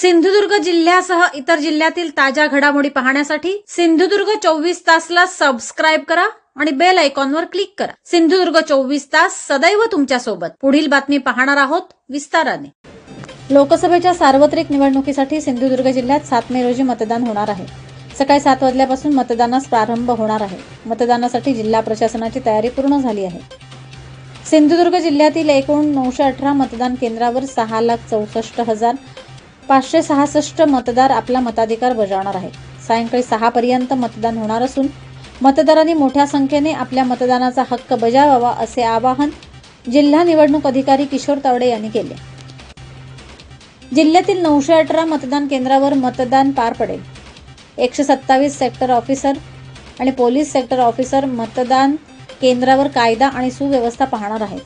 सिंधुदुर्ग जिल्ह्यासह इतर जिल्ह्यातील ताज्या घडामोडी पाहण्यासाठी सिंधुदुर्ग चोवीस तासला सबस्क्राईब करा आणि बेल आयकॉनवर क्लिक करा. सिंधुदुर्ग चोवीस तास सदैव तुमच्यासोबत. पुढील बातमी पाहणार आहोत विस्ताराने. लोकसभेच्या सार्वत्रिक निवडणुकीसाठी सिंधुदुर्ग जिल्ह्यात सात मे रोजी मतदान होणार आहे. सकाळी सात वाजल्यापासून मतदानास प्रारंभ होणार आहे. मतदानासाठी जिल्हा प्रशासनाची तयारी पूर्ण झाली आहे. सिंधुदुर्ग जिल्ह्यातील एकूण नऊशे अठरा मतदान केंद्रावर सहा लाख चौसष्ट हजार पाचशे सहासष्ट मतदार आपला मताधिकार बजावणार आहेत. सायंकाळी सहा पर्यंत मतदान होणार असून मतदारांनी मोठ्या संख्येने आपल्या मतदानाचा हक्क बजावावा असे आवाहन जिल्हा निवडणूक अधिकारी किशोर तावडे यांनी केले. जिल्ह्यातील नऊशे अठरा मतदान केंद्रावर मतदान पार पडेल. एकशे सत्तावीस सेक्टर ऑफिसर आणि पोलीस सेक्टर ऑफिसर मतदान केंद्रावर कायदा आणि सुव्यवस्था पाहणार आहेत.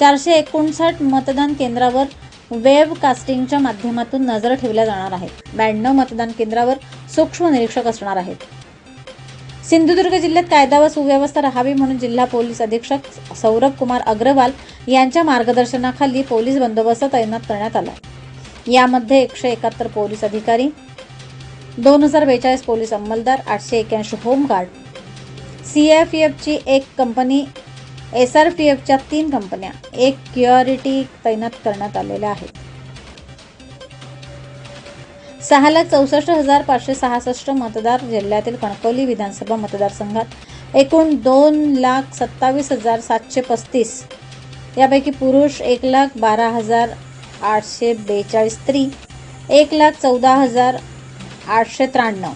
चारशे एकोणसाठ मतदान केंद्रावर वेब कास्टिंगच्या माध्यमातून नजर ठेवल्या जाणार आहेत. ब्याण्णव मतदान केंद्रावर सूक्ष्म निरीक्षक असणार आहेत. सिंधुदुर्ग जिल्ह्यात कायदा व सुव्यवस्था राहावी म्हणून जिल्हा पोलीस अधीक्षक सौरभ कुमार अग्रवाल यांच्या मार्गदर्शनाखाली पोलीस बंदोबस्त तैनात करण्यात आला. यामध्ये एकशे एकाहत्तर पोलीस अधिकारी दोन हजार बेचाळीस पोलीस अंमलदार आठशे एक्याऐंशी होमगार्ड सी एफ एफची एक कंपनी एस आर पी एफच्या तीन कंपन्या एक क्युअरिटी तैनात करण्यात आलेल्या आहेत. सहा लाख चौसष्ट हजार पाचशे सहासष्ट मतदार जिल्ह्यातील कणकवली विधानसभा मतदारसंघात एकूण दोन लाख सत्तावीस हजार सातशे पस्तीस यापैकी पुरुष एक लाख बारा हजार आठशे बेचाळीस स्त्री एक लाख चौदा हजार आठशे त्र्याण्णव.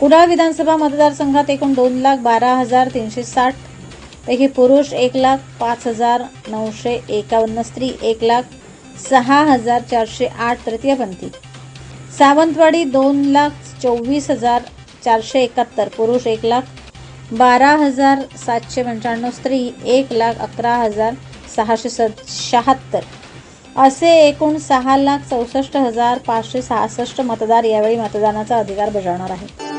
कुडाळ विधानसभा मतदारसंघात एकूण दोन लाख बारा हजार तीनशे साठ पैकी पुरुष एक लाख पाच हजार नऊशे एकावन्न स्त्री एक लाख सहा हजार चारशे आठ तृतीयपंथी सावंतवाडी दोन लाख चोवीस हजार चारशे एकाहत्तर पुरुष एक लाख बारा हजार सातशे पंच्याण्णव स्त्री एक लाख अकरा हजार सहाशे स शहात्तर. असे एकूण सहा लाख चौसष्ट हजार पाचशे सहासष्ट मतदार यावेळी मतदानाचा अधिकार बजावणार आहेत.